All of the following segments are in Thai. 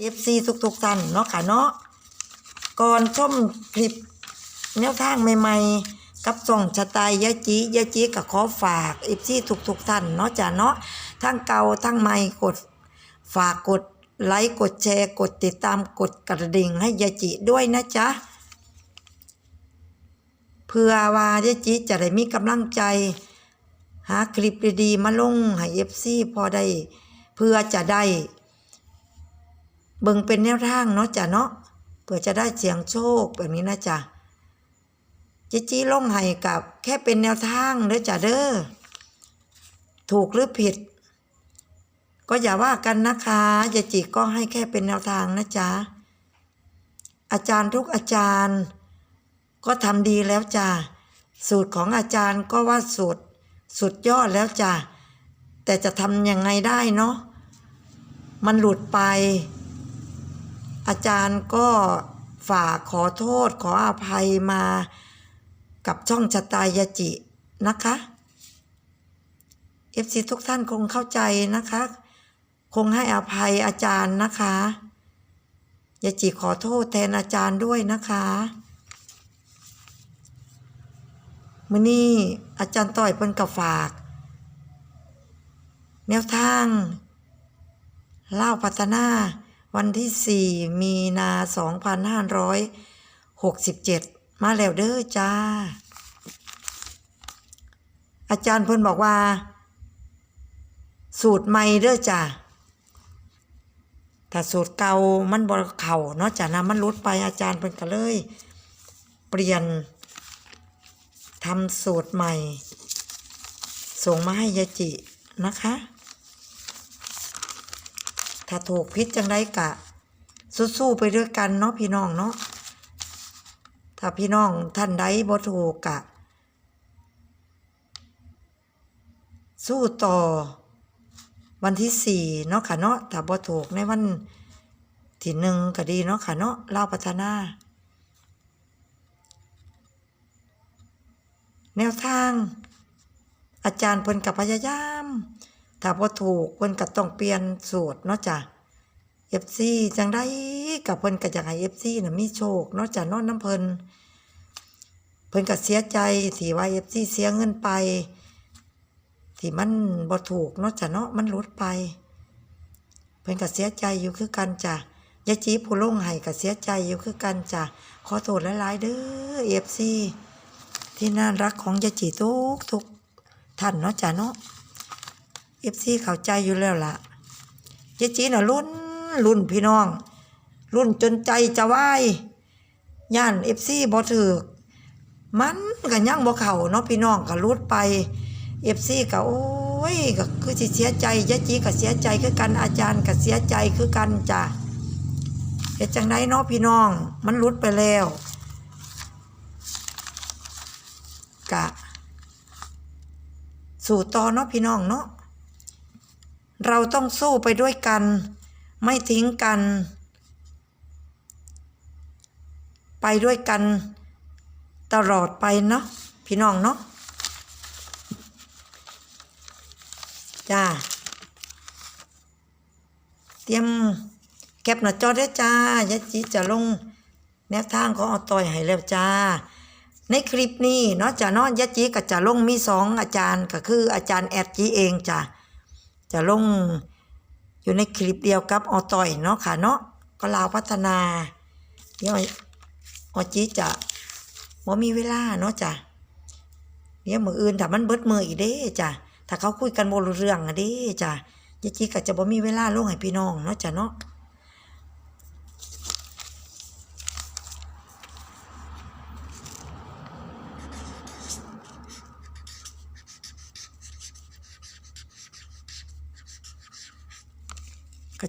เอฟซีทุกๆท่านเนาะค่ะเนาะก่อนชมคลิปแนวทางใหม่ๆ กับส่องชะตายยะจียะจีกับขอฝากเอฟซีทุกๆท่านเนาะจ้ะเนาะทั้งเก่าทั้งใหม่กดฝากกดไลค์กดแชร์กดติดตามกดกระดิ่งให้ยะจีด้วยนะจ๊ะเพื่อว่ายะจีจะได้มีกำลังใจ หาคลิปดีๆมาลงให้เอฟซีพอได้ เพื่อจะได้ เบิ่งเป็นแนวทางเนาะจ้ะเนาะเพื่อจะได้เสียงโชคแบบนี้นะจ๊ะจิจีลงให้กับแค่เป็นแนวทางเด้อจ้ะเด้อถูกหรือผิด ก็อย่าว่ากันนะคะยาจิก็ให้แค่เป็นแนวทางนะจ๊ะอาจารย์ทุกอาจารย์ ก็ทำดีแล้วจ้ะสูตรของอาจารย์ก็ว่าสุดสุดยอดแล้วจ้ะแต่จะทำยังไงได้เนาะมันหลุดไป อาจารย์ก็ฝากขอโทษขออภัยมากับช่องชะตายจินะคะเอฟซีทุกท่านคงเข้าใจนะคะ คงให้อภัยอาจารย์นะคะยาจิขอโทษแทนอาจารย์ด้วยนะคะมื้อนี้อาจารย์ต่อยเพิ่นกับฝาก แนวทางเล่าพัฒนา วันที่ 4 มีนา 2567 มาแล้วเด้อจ้า อาจารย์เพิ่นบอกว่า สูตรใหม่เด้อจ้าถ้าสูตรเก่ามันบ่เข่าเนาะจ้านะมันลดไปอาจารย์เพิ่นก็เลย เปลี่ยนทำสูตรใหม่ ส่งมาให้ยาจินะคะ ถ้าถูกพิษจังได้กะ สู้ๆไปด้วยกันเนาะพี่น้องเนาะถ้าพี่น้องท่านใดบ่ถูกกะ สู้ต่อวันที่สี่เนาะค่ะเนาะถ้าบ่ถูกในวันที่หนึ่งก็ดีเนาะค่ะเนาะเล่าพัฒนา แนวทาง อาจารย์เพิ่นกับพยายาม ถ้าพอถูกเพิ่นก็ต้องเปลี่ยนสูตรเนาะจ้ะ FC จังได้กับเพิ่นก็อยากให้ FC น่ะมีโชคเนาะจ้ะนาะน้ำเพิ่นเพิ่นก็เสียใจที่ว่า FC เสียเงินไป ที่มันบ่ถูกเนาะจ้ะเนาะมันหลุดไป เพิ่นก็เสียใจอยู่คือกันจ้ะยายจีผู้ลงให้ก็เสียใจอยู่คือกันจ้ะขอโทษหลายๆเด้อ FC ที่น่ารักของยายจีทุกทุกท่านเนาะจ้ะเนาะ เอฟซีเข้าใจอยู่แล้วล่ะเจ๊จีน่ะรุ่นรุ่นพี่น้อง รุ่นจนใจจะวายย่านเอฟซีบ่ถือกมันก็ยังบ่เข้าเนาะพี่น้องก็รุดไปเอฟซีก็โอ้ยก็คือสิเสียใจยะจีก็เสียใจคือกันอาจารย์ก็เสียใจคือกันจ้ะเฮ็ดจังไดเนาะพี่น้อง มันรุดไปแล้วกะ สู่ต่อเนาะพี่น้องเนาะ เราต้องสู้ไปด้วยกัน ไม่ทิ้งกัน ไปด้วยกัน ตลอดไปเนาะพี่น้องเนาะจ้า เตรียมแคปหน้าจอได้จ้ายะจีจะลงแนวทางของอตอยให้แล้วจ้า ในคลิปนี้เนาะจะเนาะยะจีก็จะลงมีสองอาจารย์ก็คืออาจารย์แอดจีเองจ้ะ จะลงอยู่ในคลิปเดียวกับออต่อยเนาะค่ะเนาะก็ลาวพัฒนาเนี่ยออจีจะบ่มีเวลาเนาะจ้ะเนี่ยมืออื่นถ้ามันเบิดมืออีกเด้จ้ะถ้าเขาคุยกันบ่รู้เรื่องอะเด้จ้ะยายจีก็จะบ่มีเวลาลงให้พี่น้องเนาะจ้ะเนาะ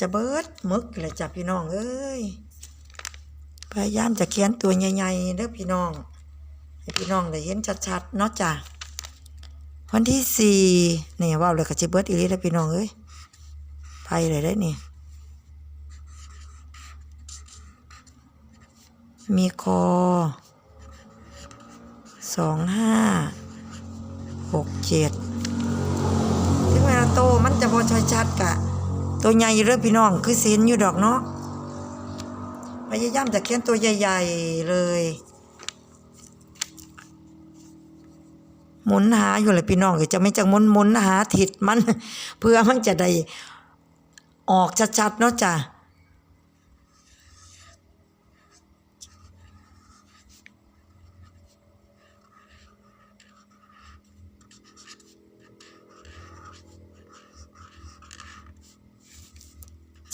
จะเบิดมึกเลยจ้ะพี่น้องเอ้ยพยายามจะเขียนตัวใหญ่ๆเด้อพี่น้องให้พี่น้องได้เห็นชัดๆเนาะจ้ะวันที่สี่เนี่ยว่าวเลยก็จะเบิดอีหลีแล้วพี่น้องเอ้ยไปเลยได้นี่มีคอสองห้าหกเจ็ดถึงเวลาโตมันจะพอชัดๆกะ ตัวใหญ่เริ่มพี่น้องคือศีลอยู่ดอกเนาะพยายามจะเขียนตัวใหญ่ ๆ เลย หมุนหาอยู่เลยพี่น้องก็จะไม่จังหมุนหมุนหาถิดมัน เพื่อมันจะได้ออกชัดๆเนาะจ้ะ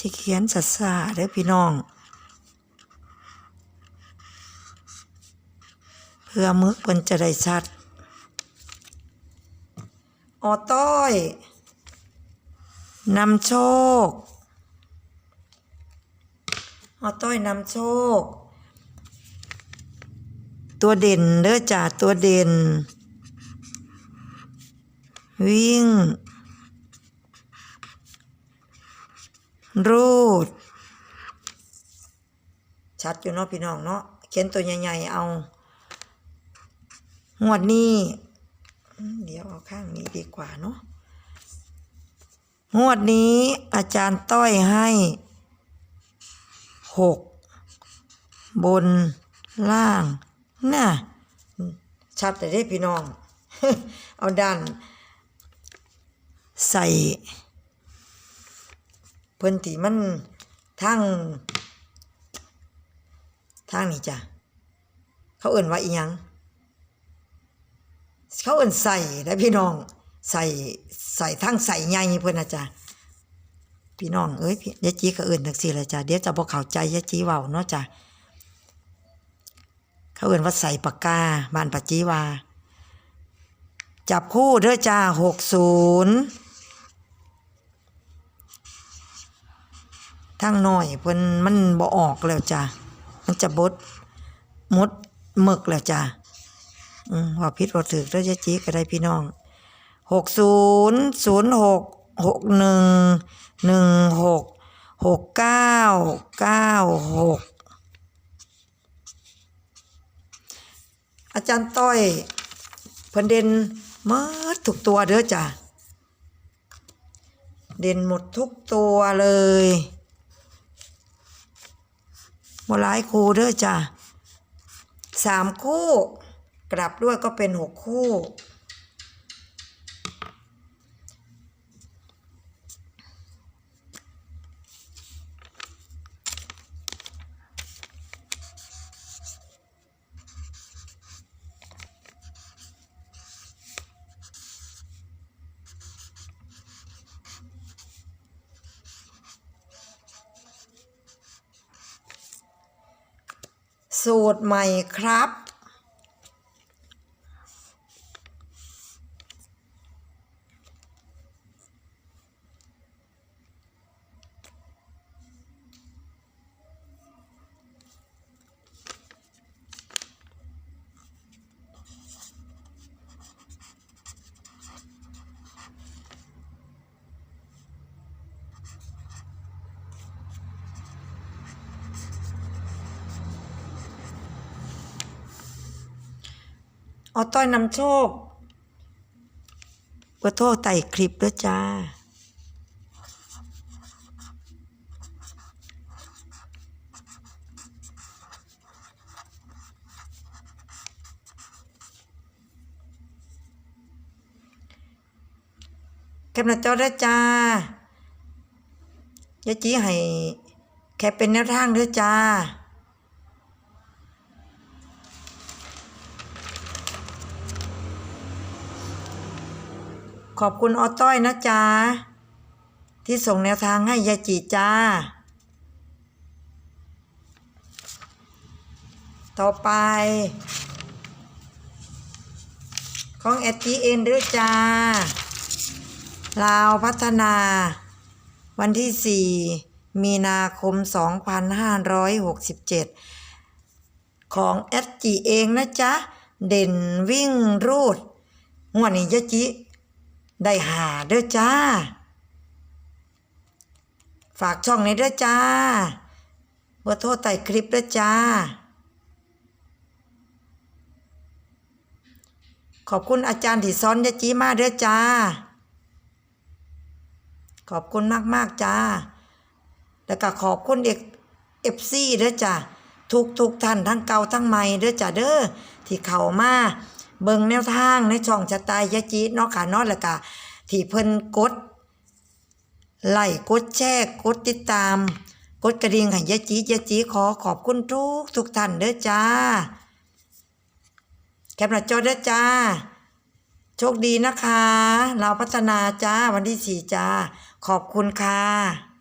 จะเขียนสัสาเด้อพี่น้อง เพื่อมึกมันจะได้ชัดออต้อยนำโชคออต้อยนำโชค ตัวเด่นเด้อจ่าตัวเด่น วิ่ง รูด ชัดอยู่เนาะพี่น้องเนาะเขียนตัวใหญ่ๆเอางวดนี้เดี๋ยวเอาข้างนี้ดีกว่าเนาะงวดนี้อาจารย์ต้อยให้หกบนล่างน่ะชัดแต่ได้พี่น้อง เอาดันใส่ พิ่นที่มันทางทางนี้จ้ะเขาเอิ่นว่าอีหยังเขาเอิ่นใส่แล้วพี่น้องใส่ใส่ทั้งใส่ใหญ่เพิ่อนนะจ๊ะพี่น้องเอ้ยพี่ยายจีก็เอิ่นจังซี่ละจ้ะเดี๋ยวจะบ่เข้าใจยายจีเว้าเนาะจ้ะเขาเอิ่นว่าใส่ปากกาบ้านปาจีวาจับคู่เด้อจ้า60 ทั้งน้อยเพิ่นมันบ่ออกแล้วจ้ะมันจะบดมดหมึกแล้วจ้ะอืมว่าพิษว่าถือแล้วจะจีก็ได้พี่น้องหกศูนย์ศูนย์หกหกหนึ่งหนึ่งหกหกเก้าเก้าหกอาจารย์ต้อยเพิ่นเด่นหมดทุกตัวเด้อจ้ะเด่นหมดทุกตัวเลย บ่หลายครูเด้อจ้ะสามคู่ กลับด้วยก็เป็นหกคู่ สูตรใหม่ครับ เอาต้อยนำโชคเบอโทรไต่คลิปด้วยจ้า แคปหน้าจอได้จ้ายาจีให้แคปเป็นแนวทางด้วยจ้า ขอบคุณออต้อยนะจ๊ะ ที่ส่งแนวทางให้ยาจีจ้า ต่อไป ของแอดจีเอ็นด้วยจ้า ลาวพัฒนา วันที่ 4 มีนาคม 2567 ของแอดจีเองนะจ๊ะ เด่นวิ่งรูดงวดนี้ยะจิ ได้หาเด้อจ้า ฝากช่องนี้เด้อจ้าเบอร์โทรใต้คลิปเด้อจ้า ขอบคุณอาจารย์ที่สอนยะจีมาเด้อจ้า ขอบคุณมากๆจ้า แล้วก็ขอบคุณเอก FC เด้อจ้ะทุกทุกท่านทั้งเก่าทั้งใหม่เด้อจ้ะเด้อที่เข้ามา เบิ่งแนวทางในช่องชะตายยะจีเนาะค่ะเนาะแล้วก็ที่เพิ่นกดไลค์กดแชร์กดติดตาม กดกระดิ่งให้ยะจียะจีขอขอบคุณทุกทุกท่านเด้อจ้า แคปหน้าจอเด้อจ้า โชคดีนะคะ เราพัฒนาจ้าวันที่สี่จ้า ขอบคุณค่ะ